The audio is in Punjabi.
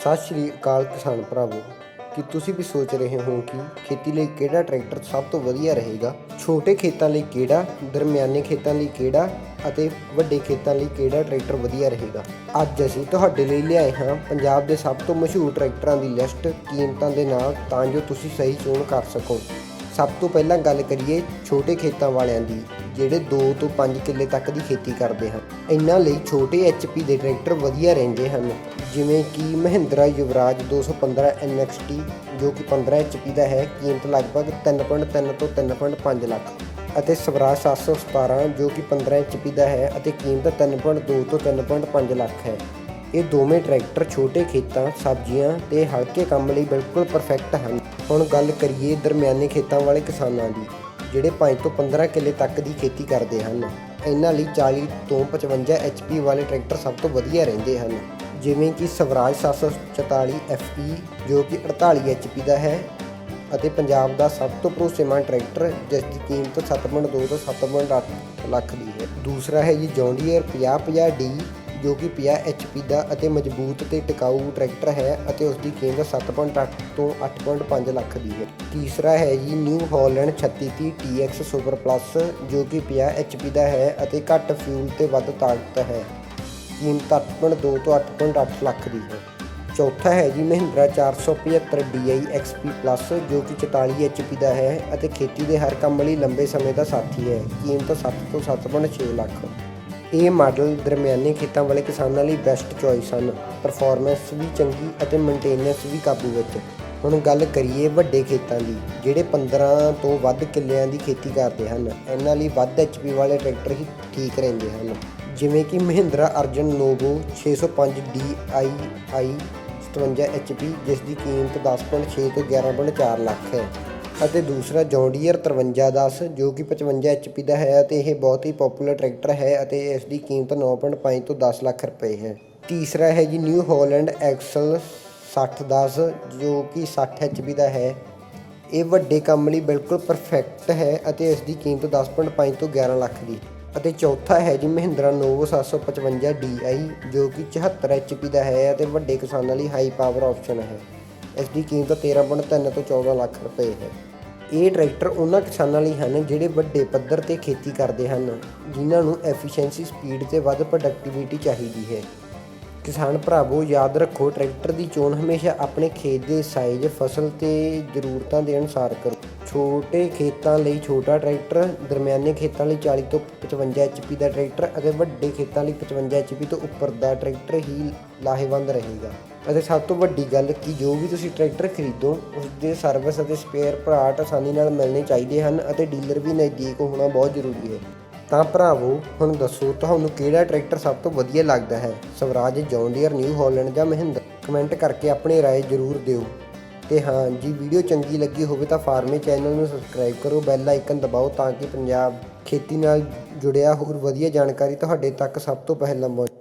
ਸਤਿ ਸ਼੍ਰੀ ਅਕਾਲ ਕਿਸਾਨ ਭਰਾਵੋ, ਕੀ ਤੁਸੀਂ ਵੀ ਸੋਚ ਰਹੇ ਹੋ ਕਿ ਖੇਤੀ ਲਈ ਕਿਹੜਾ ਟਰੈਕਟਰ ਸਭ ਤੋਂ ਵਧੀਆ ਰਹੇਗਾ? ਛੋਟੇ ਖੇਤਾਂ ਲਈ ਕਿਹੜਾ, ਦਰਮਿਆਨੇ ਖੇਤਾਂ ਲਈ ਕਿਹੜਾ ਅਤੇ ਵੱਡੇ ਖੇਤਾਂ ਲਈ ਕਿਹੜਾ ਟਰੈਕਟਰ ਵਧੀਆ ਰਹੇਗਾ? ਅੱਜ ਅਸੀਂ ਤੁਹਾਡੇ ਲਈ ਲਿਆਏ ਹਾਂ ਪੰਜਾਬ ਦੇ ਸਭ ਤੋਂ ਮਸ਼ਹੂਰ ਟਰੈਕਟਰਾਂ ਦੀ ਲਿਸਟ, ਕੀਮਤਾਂ ਦੇ ਨਾਲ ਤਾਂ ਜੋ ਤੁਸੀਂ ਸਹੀ ਚੋਣ ਕਰ ਸਕੋ। ਸਭ ਤੋਂ ਪਹਿਲਾਂ ਗੱਲ ਕਰੀਏ ਛੋਟੇ ਖੇਤਾਂ ਵਾਲਿਆਂ ਦੀ। ਜਿਹੜੇ 2 ਤੋਂ 5 ਕਿੱਲੇ ਤੱਕ ਦੀ ਖੇਤੀ ਕਰਦੇ ਹਨ। ਇਹਨਾਂ ਲਈ ਛੋਟੇ HP ਦੇ ਟਰੈਕਟਰ ਵਧੀਆ ਰਹਿੰਦੇ ਹਨ, ਜਿਵੇਂ ਕਿ ਮਹਿੰਦਰਾ ਯੁਵਰਾਜ 215 NXT ਜੋ ਕਿ 15 HP ਦਾ ਹੈ, ਕੀਮਤ ਲਗਭਗ 3.3 ਤੋਂ 3.5 ਲੱਖ, ਅਤੇ ਸਵਰਾਜ 717 ਜੋ ਕਿ 15 HP ਦਾ ਹੈ, ਅਤੇ ਕੀਮਤ 3.2 ਤੋਂ 3.5 ਲੱਖ ਹੈ। ਇਹ ਦੋਵੇਂ ਟਰੈਕਟਰ ਛੋਟੇ ਖੇਤਾਂ, ਸਬਜ਼ੀਆਂ ਤੇ ਹਲਕੇ ਕੰਮ ਲਈ ਬਿਲਕੁਲ ਪਰਫੈਕਟ ਹਨ। ਹੁਣ ਗੱਲ ਕਰੀਏ ਦਰਮਿਆਨੇ ਖੇਤਾਂ ਵਾਲੇ ਕਿਸਾਨਾਂ ਦੀ। ਜਿਹੜੇ 5 ਤੋਂ 15 ਕਿੱਲੇ ਤੱਕ ਦੀ ਖੇਤੀ ਕਰਦੇ ਹਨ। ਇਹਨਾਂ ਲਈ 40 ਤੋਂ 55 HP ਵਾਲੇ ਟਰੈਕਟਰ ਸਭ ਤੋਂ ਵਧੀਆ ਰਹਿੰਦੇ ਹਨ। ਜਿਵੇਂ ਕਿ ਸਵਰਾਜ 744 FE ਜੋ ਕਿ 48 HP ਦਾ ਹੈ, ਅਤੇ ਪੰਜਾਬ ਦਾ ਸਭ ਤੋਂ ਭਰੋਸੇਮੰਦ ਟਰੈਕਟਰ, ਜਿਸ ਦੀ ਕੀਮਤ 7.2 ਤੋਂ 7.8 ਲੱਖ ਦੀ ਹੈ। ਦੂਸਰਾ ਹੈ ਜੀ ਜੌਂਡੀਅਰ 5050D ਜੋ ਕਿ 50 HP ਦਾ ਅਤੇ ਮਜ਼ਬੂਤ ਤੇ ਟਿਕਾਊ ਟਰੈਕਟਰ ਹੈ ਅਤੇ ਉਸ ਦੀ ਕੀਮਤ 7.8 ਤੋਂ 8.5 ਲੱਖ ਦੀ ਹੈ। ਤੀਸਰਾ ਹੈ ਜੀ New Holland 3630 TX super plus ਜੋ ਕਿ 50 HP ਦਾ ਹੈ ਅਤੇ ਘੱਟ ਫਿਊਲ ਤੇ ਵੱਧ ਤਾਕਤ ਹੈ। ਕੀਮਤ 8.2 ਤੋਂ 8.8 ਲੱਖ ਦੀ ਹੈ। ਚੌਥਾ ਹੈ ਜੀ ਮਹਿੰਦਰਾ 475 DI XP Plus, ਜੋ ਕਿ 44 HP ਦਾ ਹੈ ਅਤੇ ਖੇਤੀ ਦੇ ਹਰ ਕੰਮ ਲਈ ਲੰਬੇ ਸਮੇਂ ਦਾ ਸਾਥੀ ਹੈ। ਕੀਮਤ 7 ਤੋਂ 7.6 ਲੱਖ। ਇਹ ਮਾਡਲ ਦਰਮਿਆਨੇ ਖੇਤਾਂ ਵਾਲੇ ਕਿਸਾਨਾਂ ਲਈ ਬੈਸਟ ਚੋਇਸ ਹਨ ਪਰਫਾਰਮੈਂਸ ਵੀ ਚੰਗੀ ਅਤੇ ਮੇਨਟੇਨੈਂਸ ਵੀ ਕਾਬੂ ਵਿੱਚ। ਹੁਣ ਗੱਲ ਕਰੀਏ ਵੱਡੇ ਖੇਤਾਂ ਦੀ, ਜਿਹੜੇ 15 ਤੋਂ ਵੱਧ ਕਿੱਲਿਆਂ ਦੀ ਖੇਤੀ ਕਰਦੇ ਹਨ। ਇਹਨਾਂ ਲਈ ਵੱਧ HP ਵਾਲੇ ਟਰੈਕਟਰ ਹੀ ਠੀਕ ਰਹਿੰਦੇ ਹਨ। ਜਿਵੇਂ ਕਿ Mahindra Arjun Novo 605 DII 57 HP ਜਿਸ ਦੀ ਕੀਮਤ 10.6 ਤੋਂ 11.4 ਲੱਖ ਹੈ। ਅਤੇ ਦੂਸਰਾ ਜੌਂਡੀਅਰ 5310 ਜੋ ਕਿ 55 HP ਦਾ ਹੈ ਅਤੇ ਇਹ ਬਹੁਤ ਹੀ ਪਪੂਲਰ ਟਰੈਕਟਰ ਹੈ ਅਤੇ ਇਸ ਦੀ ਕੀਮਤ 9.5 ਤੋਂ 10 ਲੱਖ ਰੁਪਏ ਹੈ। ਤੀਸਰਾ ਹੈ ਜੀ ਨਿਊ ਹਾਲੈਂਡ ਐਕਸਲ 6010 ਜੋ ਕਿ 60 HP ਦਾ ਹੈ। ਇਹ ਵੱਡੇ ਕੰਮ ਲਈ ਬਿਲਕੁਲ ਪਰਫੈਕਟ ਹੈ ਅਤੇ ਇਸ ਦੀ ਕੀਮਤ 10.5 ਤੋਂ 11 ਲੱਖ ਦੀ। ਅਤੇ ਚੌਥਾ ਹੈ ਜੀ ਮਹਿੰਦਰਾ ਨੋਵੋ 755 DI ਜੋ ਕਿ 74 HP ਦਾ ਹੈ ਅਤੇ ਵੱਡੇ ਕਿਸਾਨਾਂ ਲਈ ਹਾਈ ਪਾਵਰ ਆਪਸ਼ਨ ਹੈ। ਇਸ ਦੀ ਕੀਮਤ 13.3 ਤੋਂ 14 ਲੱਖ ਰੁਪਏ ਹੈ। ਇਹ ਟਰੈਕਟਰ ਉਹਨਾਂ ਕਿਸਾਨਾਂ ਲਈ ਹਨ ਜਿਹੜੇ ਵੱਡੇ ਪੱਧਰ ਤੇ ਖੇਤੀ ਕਰਦੇ ਹਨ, ਜਿਨ੍ਹਾਂ ਨੂੰ ਐਫੀਸ਼ੀਐਂਸੀ ਸਪੀਡ ਤੇ ਵੱਧ ਪ੍ਰੋਡਕਟਿਵਿਟੀ ਚਾਹੀਦੀ ਹੈ। ਕਿਸਾਨ ਭਰਾਵੋ, ਯਾਦ ਰੱਖੋ, ਟਰੈਕਟਰ ਦੀ ਚੋਣ ਹਮੇਸ਼ਾ ਆਪਣੇ ਖੇਤ ਦੇ ਸਾਈਜ਼, ਫਸਲ ਤੇ ਜ਼ਰੂਰਤਾਂ ਦੇ ਅਨੁਸਾਰ ਕਰੋ। ਛੋਟੇ ਖੇਤਾਂ ਲਈ ਛੋਟਾ ਟਰੈਕਟਰ, ਦਰਮਿਆਨੇ ਖੇਤਾਂ ਲਈ 40 ਤੋਂ 55 HP ਦਾ ਟਰੈਕਟਰ ਅਤੇ ਵੱਡੇ ਖੇਤਾਂ ਲਈ 55 HP ਤੋਂ ਉੱਪਰ ਦਾ ਟਰੈਕਟਰ ਹੀ ਲਾਹੇਵੰਦ ਰਹੇਗਾ। ਅਤੇ ਸਭ ਤੋਂ ਵੱਡੀ ਗੱਲ ਕਿ ਜੋ ਵੀ ਤੁਸੀਂ ਟਰੈਕਟਰ ਖਰੀਦੋ ਉਸ ਦੇ ਸਰਵਿਸ ਅਤੇ ਸਪੇਅਰ ਪਾਰਟ ਆਸਾਨੀ ਨਾਲ ਮਿਲਣੇ ਚਾਹੀਦੇ ਹਨ ਅਤੇ ਡੀਲਰ ਵੀ ਨਜ਼ਦੀਕ ਹੋਣਾ ਬਹੁਤ ਜ਼ਰੂਰੀ ਹੈ। ਤਾਂ ਭਰਾਵੋ ਹੁਣ ਦੱਸੋ ਤੁਹਾਨੂੰ ਕਿਹੜਾ ਟਰੈਕਟਰ ਸਭ ਤੋਂ ਵਧੀਆ ਲੱਗਦਾ ਹੈ ਸਵਰਾਜ ਜੌਂਡੀਅਰ ਨਿਊ ਹਾਲੈਂਡ ਜਾਂ ਮਹਿੰਦਰ ਕਮੈਂਟ ਕਰਕੇ ਆਪਣੀ رائے ਜ਼ਰੂਰ ਦਿਓ ਤੇ ਹਾਂ ਜੀ ਵੀਡੀਓ ਚੰਗੀ ਲੱਗੀ ਹੋਵੇ ਤਾਂ ਫਾਰਮੇ ਚੈਨਲ ਨੂੰ ਸਬਸਕ੍ਰਾਈਬ ਕਰੋ ਬੈਲ ਆਈਕਨ ਦਬਾਓ ਤਾਂ ਕਿ ਪੰਜਾਬ ਖੇਤੀ ਨਾਲ ਜੁੜਿਆ ਹੋਰ ਵਧੀਆ ਜਾਣਕਾਰੀ ਤੁਹਾਡੇ ਤੱਕ ਸਭ ਤੋਂ ਪਹਿਲਾਂ ਪਹੁੰਚੇ